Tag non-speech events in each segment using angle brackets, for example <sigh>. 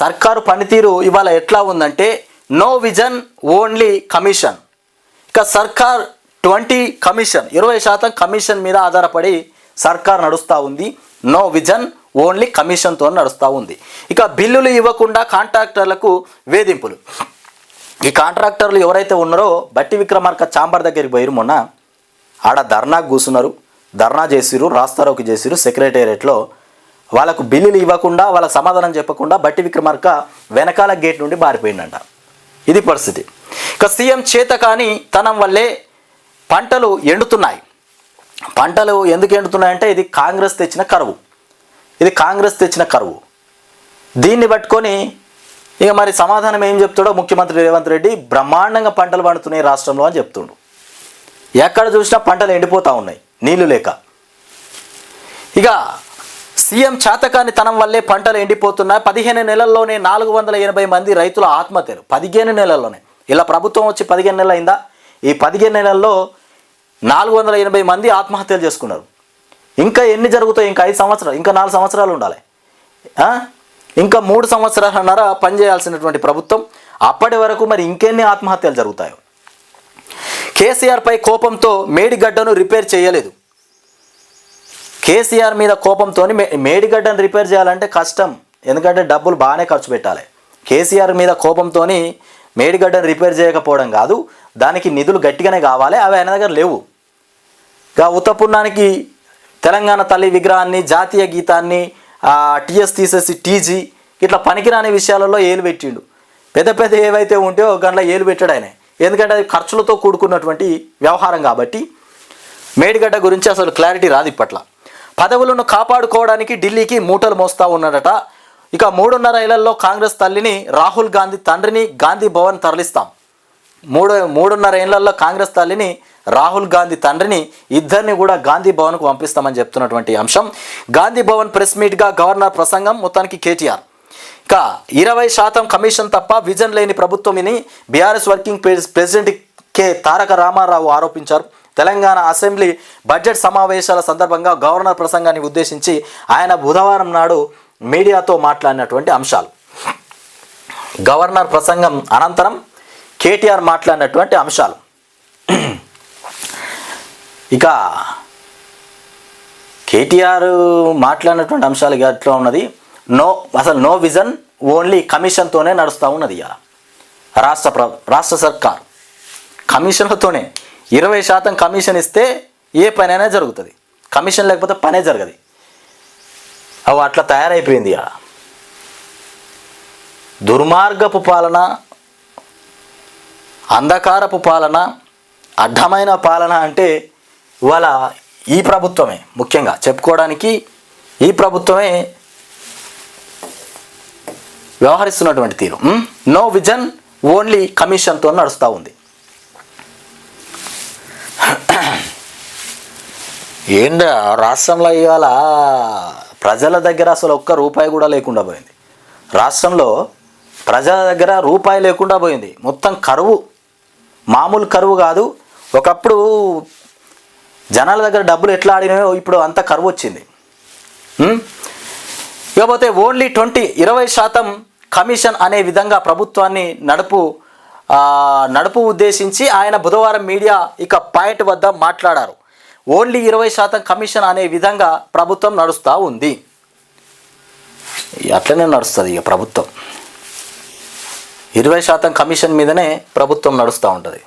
సర్కారు పనితీరు ఇవాళ ఎట్లా ఉందంటే నో విజన్ ఓన్లీ కమిషన్ ఇక సర్కార్ ట్వంటీ కమిషన్ ఇరవై శాతం కమిషన్ మీద ఆధారపడి సర్కార్ నడుస్తూ ఉంది. నో విజన్ ఓన్లీ కమిషన్తో నడుస్తూ ఉంది. ఇక బిల్లులు ఇవ్వకుండా కాంట్రాక్టర్లకు వేధింపులు. ఈ కాంట్రాక్టర్లు ఎవరైతే ఉన్నారో బట్టి విక్రమార్క చాంబర్ దగ్గరికి పోయిరు మొన్న. ఆడ ధర్నాకు కూర్చున్నారు ధర్నా చేసిరు రాస్తారోకి చేసిరు సెక్రటేరియట్లో వాళ్ళకు బిల్లులు ఇవ్వకుండా వాళ్ళ సమాధానం చెప్పకుండా బట్టి విక్రమార్క వెనకాల గేట్ నుండి మారిపోయిందంట. ఇది పరిస్థితి. ఇక సీఎం చేత కానీ తనం వల్లే పంటలు ఎండుతున్నాయి. పంటలు ఎందుకు ఎండుతున్నాయంటే ఇది కాంగ్రెస్ తెచ్చిన కరువు. ఇది కాంగ్రెస్ తెచ్చిన కరువు. దీన్ని పట్టుకొని ఇక మరి సమాధానం ఏం చెప్తాడో ముఖ్యమంత్రి రేవంత్ రెడ్డి బ్రహ్మాండంగా పంటలు పండుతున్నాయి రాష్ట్రంలో అని చెప్తుండు. ఎక్కడ చూసినా పంటలు ఎండిపోతూ ఉన్నాయి నీళ్ళు లేక. ఇక సీఎం చేతకాని తనం వల్లే పంటలు ఎండిపోతున్నాయి. పదిహేను నెలల్లోనే నాలుగు వందల ఎనభై మంది రైతుల ఆత్మహత్యలు. పదిహేను నెలల్లోనే. ఇలా ప్రభుత్వం వచ్చి పదిహేను నెలలు అయిందా? ఈ పదిహేను నెలల్లో నాలుగు వందల ఎనభై మంది ఆత్మహత్యలు చేసుకున్నారు. ఇంకా ఎన్ని జరుగుతాయి? ఇంకా ఐదు సంవత్సరాలు ఇంకా నాలుగు సంవత్సరాలు ఉండాలి. ఇంకా మూడు సంవత్సరాలన్నర పనిచేయాల్సినటువంటి ప్రభుత్వం. అప్పటి వరకు మరి ఇంకెన్ని ఆత్మహత్యలు జరుగుతాయో? కేసీఆర్పై కోపంతో మేడిగడ్డను రిపేర్ చేయలేదు. కేసీఆర్ మీద కోపంతో మేడిగడ్డను రిపేర్ చేయాలంటే కష్టం. ఎందుకంటే డబ్బులు బాగానే ఖర్చు పెట్టాలి. కేసీఆర్ మీద కోపంతో మేడిగడ్డను రిపేర్ చేయకపోవడం కాదు దానికి నిధులు గట్టిగానే కావాలి అవి ఆయన దగ్గర లేవు. ఇక ఉత్తపున్నానికి తెలంగాణ తల్లి విగ్రహాన్ని జాతీయ గీతాన్ని టీఎస్ తీసేసి టీజీ ఇట్లా పనికిరాని విషయాలలో ఏలు పెట్టిండు. పెద్ద పెద్ద ఏవైతే ఉంటే ఒక గంటలో ఏలు పెట్టాడు ఆయన. ఎందుకంటే అది ఖర్చులతో కూడుకున్నటువంటి వ్యవహారం కాబట్టి మేడిగడ్డ గురించి అసలు క్లారిటీ రాదు ఇప్పట్ల. పదవులను కాపాడుకోవడానికి ఢిల్లీకి మూటలు మోస్తా ఉన్నాడట. ఇక మూడున్నర ఏళ్ళలో కాంగ్రెస్ తల్లిని రాహుల్ గాంధీ తండ్రిని గాంధీ భవన్ తరలిస్తాం. మూడు మూడున్నర ఏళ్ళలో కాంగ్రెస్ తల్లిని రాహుల్ గాంధీ తండ్రిని ఇద్దరిని కూడా గాంధీ భవన్కు పంపిస్తామని చెప్తున్నటువంటి అంశం. గాంధీ భవన్ ప్రెస్ మీట్గా గవర్నర్ ప్రసంగం మొత్తానికి కేటీఆర్. ఇక ఇరవై శాతం కమిషన్ తప్ప విజన్ లేని ప్రభుత్వమని BRS working president K. Taraka Ramarao ఆరోపించారు. తెలంగాణ అసెంబ్లీ బడ్జెట్ సమావేశాల సందర్భంగా గవర్నర్ ప్రసంగాన్ని ఉద్దేశించి ఆయన బుధవారం నాడు మీడియాతో మాట్లాడినటువంటి అంశాలు. గవర్నర్ ప్రసంగం అనంతరం కేటీఆర్ మాట్లాడినటువంటి అంశాలు. ఇక కేటీఆర్ మాట్లాడినటువంటి అంశాలు ఎట్లా ఉన్నది? నో అసలు నో విజన్ ఓన్లీ కమిషన్తోనే నడుస్తూ ఉన్నది ఇవాళ రాష్ట్ర ప్ర రాష్ట్ర సర్కార్. కమిషన్లతోనే. ఇరవై శాతం కమిషన్ ఇస్తే ఏ పనైనా జరుగుతుంది. కమిషన్ లేకపోతే పనే జరగదు. అవి అట్లా తయారైపోయింది దుర్మార్గపు పాలన అంధకారపు పాలన అడ్డమైన పాలన అంటే ఇవాళ ఈ ప్రభుత్వమే ముఖ్యంగా చెప్పుకోవడానికి ఈ ప్రభుత్వమే వ్యవహరిస్తున్నటువంటి తీరు. నో విజన్ ఓన్లీ కమిషన్తో నడుస్తూ ఉంది. ఏంట రాష్ట్రంలో ఇవాళ ప్రజల దగ్గర అసలు ఒక్క రూపాయి కూడా లేకుండా పోయింది. రాష్ట్రంలో ప్రజల దగ్గర రూపాయి లేకుండా పోయింది. మొత్తం కరువు మామూలు కరువు కాదు. ఒకప్పుడు జనాల దగ్గర డబ్బులు ఎట్లా ఆడినాయో ఇప్పుడు అంత కరువు వచ్చింది. ఇకపోతే ఓన్లీ ట్వంటీ ఇరవై శాతం కమిషన్ అనే విధంగా ప్రభుత్వాన్ని నడుపు నడుపు ఉద్దేశించి ఆయన బుధవారం మీడియా ఇక పాయింట్ వద్ద మాట్లాడారు. ఓన్లీ ఇరవై శాతం కమిషన్ అనే విధంగా ప్రభుత్వం నడుస్తూ ఉంది. అట్లనే నడుస్తుంది ఇక ప్రభుత్వం. ఇరవై శాతం కమిషన్ మీదనే ప్రభుత్వం నడుస్తూ ఉంటుంది.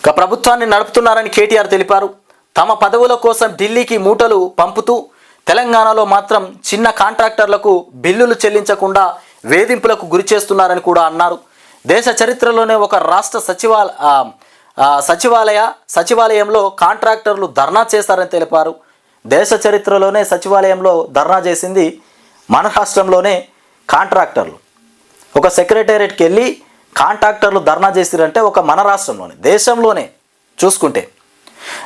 ఇక ప్రభుత్వాన్ని నడుపుతున్నారని కేటీఆర్ తెలిపారు. తమ పదవుల కోసం ఢిల్లీకి మూటలు పంపుతూ తెలంగాణలో మాత్రం చిన్న కాంట్రాక్టర్లకు బిల్లులు చెల్లించకుండా వేధింపులకు గురి చేస్తున్నారని కూడా అన్నారు. దేశ చరిత్రలోనే ఒక రాష్ట్ర సచివాల సచివాలయ సచివాలయంలో కాంట్రాక్టర్లు ధర్నా చేస్తారని తెలిపారు. దేశ చరిత్రలోనే సచివాలయంలో ధర్నా చేసింది మన రాష్ట్రంలోనే కాంట్రాక్టర్లు. ఒక సెక్రటేరియట్కి వెళ్ళి కాంట్రాక్టర్లు ధర్నా చేసిరంటే ఒక మన రాష్ట్రంలోనే దేశంలోనే చూసుకుంటే.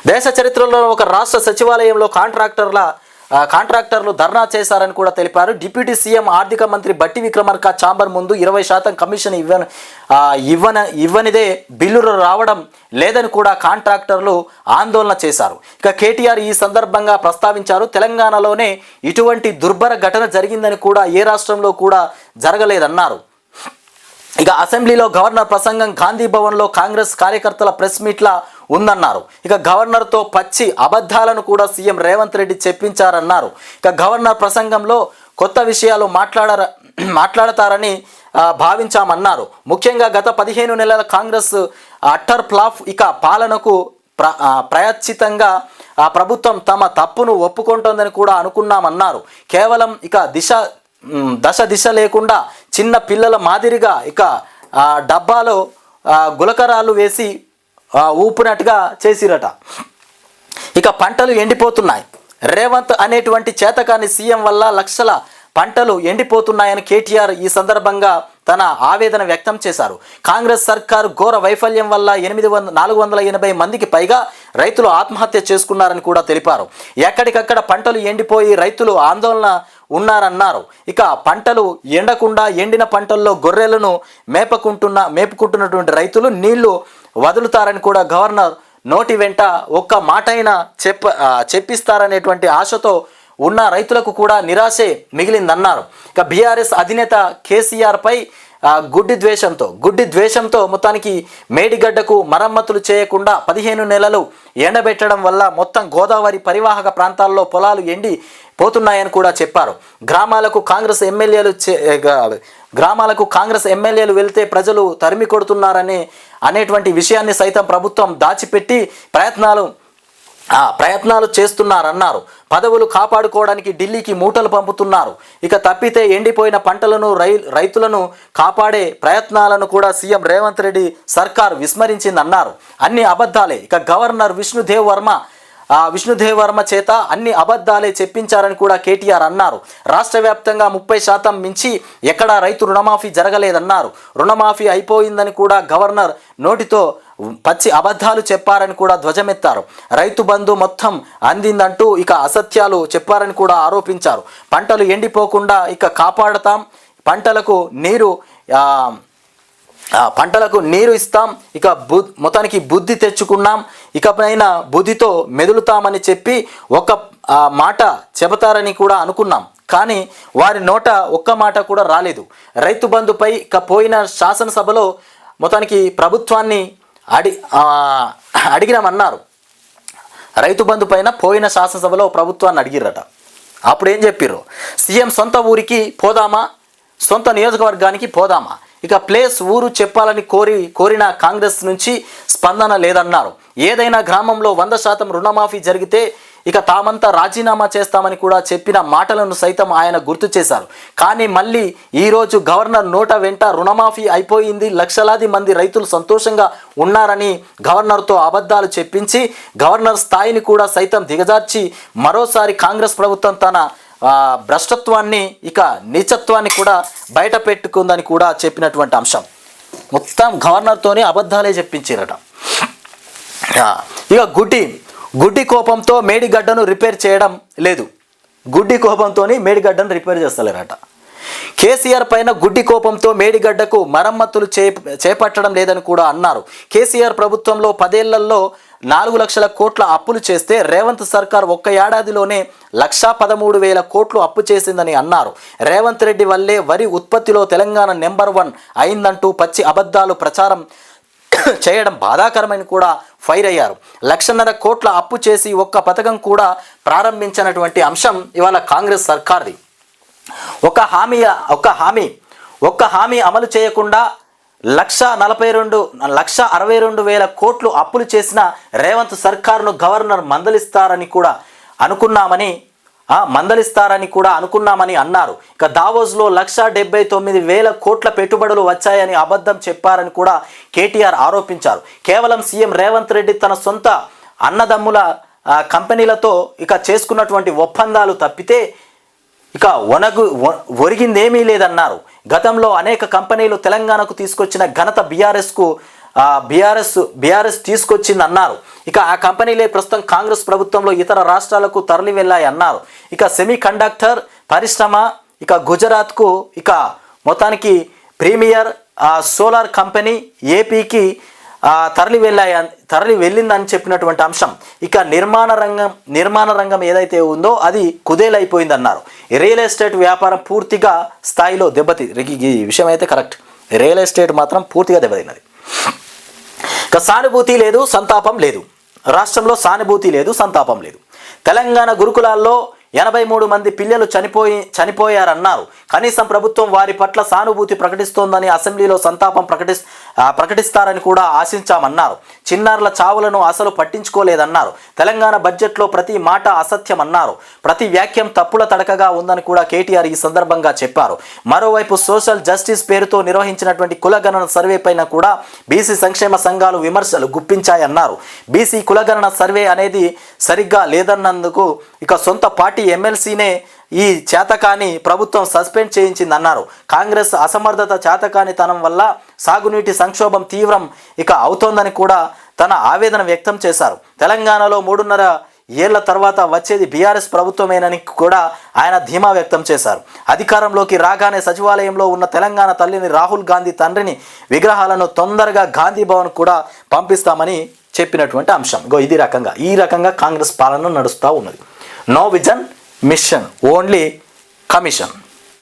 దేశ చరిత్రలో ఒక రాష్ట్ర సచివాలయంలో కాంట్రాక్టర్ల కాంట్రాక్టర్లు ధర్నా చేశారని కూడా తెలిపారు. డిప్యూటీ సీఎం ఆర్థిక మంత్రి బట్టి విక్రమార్క చాంబర్ ముందు ఇరవై శాతం కమిషన్ ఇవ్వని ఇవ్వన ఇవ్వనిదే బిల్లులు రావడం లేదని కూడా కాంట్రాక్టర్లు ఆందోళన చేశారు. ఇక కేటీఆర్ ఈ సందర్భంగా ప్రస్తావించారు తెలంగాణలోనే ఇటువంటి దుర్భర ఘటన జరిగిందని కూడా ఏ రాష్ట్రంలో కూడా జరగలేదన్నారు. ఇక అసెంబ్లీలో గవర్నర్ ప్రసంగం గాంధీ భవన్లో కాంగ్రెస్ కార్యకర్తల ప్రెస్ మీట్ల ఉందన్నారు. ఇక గవర్నర్తో పచ్చి అబద్ధాలను కూడా సీఎం రేవంత్ రెడ్డి చెప్పించారన్నారు. ఇక గవర్నర్ ప్రసంగంలో కొత్త విషయాలు మాట్లాడ మాట్లాడతారని భావించామన్నారు. ముఖ్యంగా గత పదిహేను నెలల కాంగ్రెస్ అట్టర్ ప్లాఫ్ ఇక పాలనకు ప్ర ప్రయత్చితంగా ఆ ప్రభుత్వం తమ తప్పును ఒప్పుకుంటుందని కూడా అనుకున్నామన్నారు. కేవలం ఇక దిశ దశ దిశ లేకుండా చిన్న పిల్లల మాదిరిగా ఇక డబ్బాలో గులకరాలు వేసి ఊపినట్టుగా చేసిరట. ఇక పంటలు ఎండిపోతున్నాయి. రేవంత్ అనేటువంటి చేతకాని సీఎం వల్ల లక్షల పంటలు ఎండిపోతున్నాయని కేటీఆర్ ఈ సందర్భంగా తన ఆవేదన వ్యక్తం చేశారు. కాంగ్రెస్ సర్కారు ఘోర వైఫల్యం వల్ల ఎనిమిది వంద నాలుగు వందల ఎనభై మందికి పైగా రైతులు ఆత్మహత్య చేసుకున్నారని కూడా తెలిపారు. ఎక్కడికక్కడ పంటలు ఎండిపోయి రైతులు ఆందోళన ఉన్నారన్నారు. ఇక పంటలు ఎండకుండా ఎండిన పంటల్లో గొర్రెలను మేపకుంటున్న మేపుకుంటున్నటువంటి రైతులు నీళ్ళు వదులుతారని కూడా గవర్నర్ నోటి వెంట ఒక్క మాటైనా చెప్ప చెప్పిస్తారనేటువంటి ఆశతో ఉన్న రైతులకు కూడా నిరాశే మిగిలిందన్నారు. ఇక బీఆర్ఎస్ అధినేత కేసీఆర్పై గుడ్డి ద్వేషంతో గుడ్డి ద్వేషంతో మొత్తానికి మేడిగడ్డకు మరమ్మతులు చేయకుండా పదిహేను నెలలు ఎండబెట్టడం వల్ల మొత్తం గోదావరి పరివాహక ప్రాంతాల్లో పొలాలు ఎండి పోతున్నాయని కూడా చెప్పారు. గ్రామాలకు కాంగ్రెస్ ఎమ్మెల్యేలు చే- గ్రామాలకు కాంగ్రెస్ ఎమ్మెల్యేలు వెళ్తే ప్రజలు తరిమి కొడుతున్నారని అనేటువంటి విషయాన్ని సైతం ప్రభుత్వం దాచిపెట్టి ప్రయత్నాలు ప్రయత్నాలు చేస్తున్నారన్నారు. పదవులు కాపాడుకోవడానికి ఢిల్లీకి మూటలు పంపుతున్నారు. ఇక తప్పితే ఎండిపోయిన పంటలను రై రైతులను కాపాడే ప్రయత్నాలను కూడా సీఎం రేవంత్ రెడ్డి సర్కార్ విస్మరించిందన్నారు. అన్ని అబద్ధాలే. ఇక గవర్నర్ విష్ణుదేవ్ వర్మ ఆ వర్మ చేత అన్ని అబద్ధాలే చెప్పించారని కూడా కేటీఆర్ అన్నారు. రాష్ట్ర వ్యాప్తంగా ముప్పై శాతం మించి ఎక్కడా రైతు రుణమాఫీ జరగలేదన్నారు. రుణమాఫీ అయిపోయిందని కూడా గవర్నర్ నోటితో పచ్చి అబద్ధాలు చెప్పారని కూడా ధ్వజమెత్తారు. రైతు బంధు మొత్తం అందిందంటూ ఇక అసత్యాలు చెప్పారని కూడా ఆరోపించారు. పంటలు ఎండిపోకుండా ఇక కాపాడతాం. పంటలకు నీరు పంటలకు నీరు ఇస్తాం. ఇక బు మొత్తానికి బుద్ధి తెచ్చుకున్నాం. ఇకపైన బుద్ధితో మెదులుతామని చెప్పి ఒక మాట చెబుతారని కూడా అనుకున్నాం. కానీ వారి నోట ఒక్క మాట కూడా రాలేదు. రైతు బంధుపై ఇక పోయిన శాసనసభలో మొత్తానికి ప్రభుత్వాన్ని అడి అడిగినామన్నారు. రైతు బంధు పైన పోయిన శాసనసభలో ప్రభుత్వాన్ని అడిగిరట అప్పుడు ఏం చెప్పిర్రు? సీఎం సొంత ఊరికి పోదామా? సొంత నియోజకవర్గానికి పోదామా? ఇక ప్లేస్ ఊరు చెప్పాలని కోరి కోరిన కాంగ్రెస్ నుంచి స్పందన లేదన్నారు. ఏదైనా గ్రామంలో వంద శాతం రుణమాఫీ జరిగితే ఇక తామంతా రాజీనామా చేస్తామని కూడా చెప్పిన మాటలను సైతం ఆయన గుర్తు చేశారు. కానీ మళ్ళీ ఈరోజు గవర్నర్ నోట వెంట రుణమాఫీ అయిపోయింది. లక్షలాది మంది రైతులు సంతోషంగా ఉన్నారని గవర్నర్తో అబద్ధాలు చెప్పించి గవర్నర్ స్థాయిని కూడా సైతం దిగజార్చి మరోసారి కాంగ్రెస్ ప్రభుత్వం తన భ్రష్టత్వాన్ని ఇక నీచత్వాన్ని కూడా బయట పెట్టుకుందని కూడా చెప్పినటువంటి అంశం. మొత్తం గవర్నర్తోనే అబద్ధాలే చెప్పించారట. ఇక గుడ్డి గుడ్డి కోపంతో మేడిగడ్డను రిపేర్ చేయడం లేదు. గుడ్డి కోపంతో మేడిగడ్డను రిపేర్ చేస్తలేరట. కేసీఆర్ పైన గుడ్డి కోపంతో మేడిగడ్డకు మరమ్మతులు చే చేపట్టడం లేదని కూడా అన్నారు. కేసీఆర్ ప్రభుత్వంలో పదేళ్ళలో నాలుగు లక్షల కోట్ల అప్పులు చేస్తే రేవంత్ సర్కార్ ఒక్క ఏడాదిలోనే లక్షా పదమూడు వేల కోట్లు అప్పు చేసిందని అన్నారు. రేవంత్ రెడ్డి వల్లే వరి ఉత్పత్తిలో తెలంగాణ నెంబర్ వన్ అయిందంటూ పచ్చి అబద్ధాలు ప్రచారం <coughs> చేయడం బాధాకరమని కూడా ఫైర్ అయ్యారు. లక్షన్నర కోట్ల అప్పు చేసి ఒక్క పథకం కూడా ప్రారంభించినటువంటి అంశం ఇవాళ కాంగ్రెస్ సర్కార్ది. ఒక హామీ ఒక హామీ ఒక్క హామీ అమలు చేయకుండా లక్ష నలభై రెండు లక్ష అరవై రెండు వేల కోట్లు అప్పులు చేసిన రేవంత్ సర్కారును గవర్నర్ మందలిస్తారని కూడా అనుకున్నామని మందలిస్తారని కూడా అనుకున్నామని అన్నారు. ఇక దావోస్లో లక్ష డెబ్బై తొమ్మిది వేల కోట్ల పెట్టుబడులు వచ్చాయని అబద్ధం చెప్పారని కూడా కేటీఆర్ ఆరోపించారు. కేవలం సీఎం రేవంత్ రెడ్డి తన సొంత అన్నదమ్ముల కంపెనీలతో ఇక చేసుకున్నటువంటి ఒప్పందాలు తప్పితే ఇక ఒనగు ఒ- ఒరిగిందేమీ లేదన్నారు. గతంలో అనేక కంపెనీలు తెలంగాణకు తీసుకొచ్చిన ఘనత బీఆర్ఎస్కు బీఆర్ఎస్ బీఆర్ఎస్ తీసుకొచ్చింది అన్నారు ఇక ఆ కంపెనీలే ప్రస్తుతం కాంగ్రెస్ ప్రభుత్వంలో ఇతర రాష్ట్రాలకు తరలి వెళ్ళాయి అన్నారు ఇక సెమీ కండక్టర్ పరిశ్రమ ఇక గుజరాత్కు ఇక మొత్తానికి ప్రీమియర్ సోలార్ కంపెనీ ఏపీకి తరలి వెళ్ళాయి తరలి వెళ్ళిందని చెప్పినటువంటి అంశం. ఇక నిర్మాణ రంగం నిర్మాణ రంగం ఏదైతే ఉందో అది కుదేలైపోయింది అన్నారు రియల్ ఎస్టేట్ వ్యాపారం పూర్తిగా స్థాయిలో దెబ్బతి ఈ విషయం అయితే కరెక్ట్. రియల్ ఎస్టేట్ మాత్రం పూర్తిగా దెబ్బతిన్నది. ఇక సానుభూతి లేదు సంతాపం లేదు. రాష్ట్రంలో సానుభూతి లేదు సంతాపం లేదు. తెలంగాణ గురుకులాల్లో ఎనభై మూడు మంది పిల్లలు చనిపోయి చనిపోయారన్నారు. కనీసం ప్రభుత్వం వారి పట్ల సానుభూతి ప్రకటిస్తోందని అసెంబ్లీలో సంతాపం ప్రకటి ప్రకటిస్తారని కూడా ఆశించామన్నారు. చిన్నారుల చావులను అసలు పట్టించుకోలేదన్నారు. తెలంగాణ బడ్జెట్లో ప్రతి మాట అసత్యం అన్నారు ప్రతి వ్యాఖ్యం తప్పుల తడకగా ఉందని కూడా కేటీఆర్ ఈ సందర్భంగా చెప్పారు. మరోవైపు సోషల్ జస్టిస్ పేరుతో నిర్వహించినటువంటి కులగణన సర్వే పైన కూడా బీసీ సంక్షేమ సంఘాలు విమర్శలు గుప్పించాయన్నారు. బీసీ కులగణన సర్వే అనేది సరిగ్గా లేదన్నందుకు ఇక సొంత పార్టీ ఎమ్మెల్సీనే ఈ చేతకాని ప్రభుత్వం సస్పెండ్ చేయించిందన్నారు. కాంగ్రెస్ అసమర్థత చేతకానితనం వల్ల సాగునీటి సంక్షోభం తీవ్రం ఇక అవుతోందని కూడా తన ఆవేదన వ్యక్తం చేశారు. తెలంగాణలో మూడున్నర ఏళ్ళ తర్వాత వచ్చేది బీఆర్ఎస్ ప్రభుత్వమేనని కూడా ఆయన ధీమా వ్యక్తం చేశారు. అధికారంలోకి రాగానే సచివాలయంలో ఉన్న తెలంగాణ తల్లిని రాహుల్ గాంధీ తండ్రిని విగ్రహాలను తొందరగా గాంధీ భవన్ కూడా పంపిస్తామని చెప్పినటువంటి అంశం. ఇగో ఇది రకంగా ఈ రకంగా కాంగ్రెస్ పాలన నడుస్తూ ఉన్నది. No vision mission only commission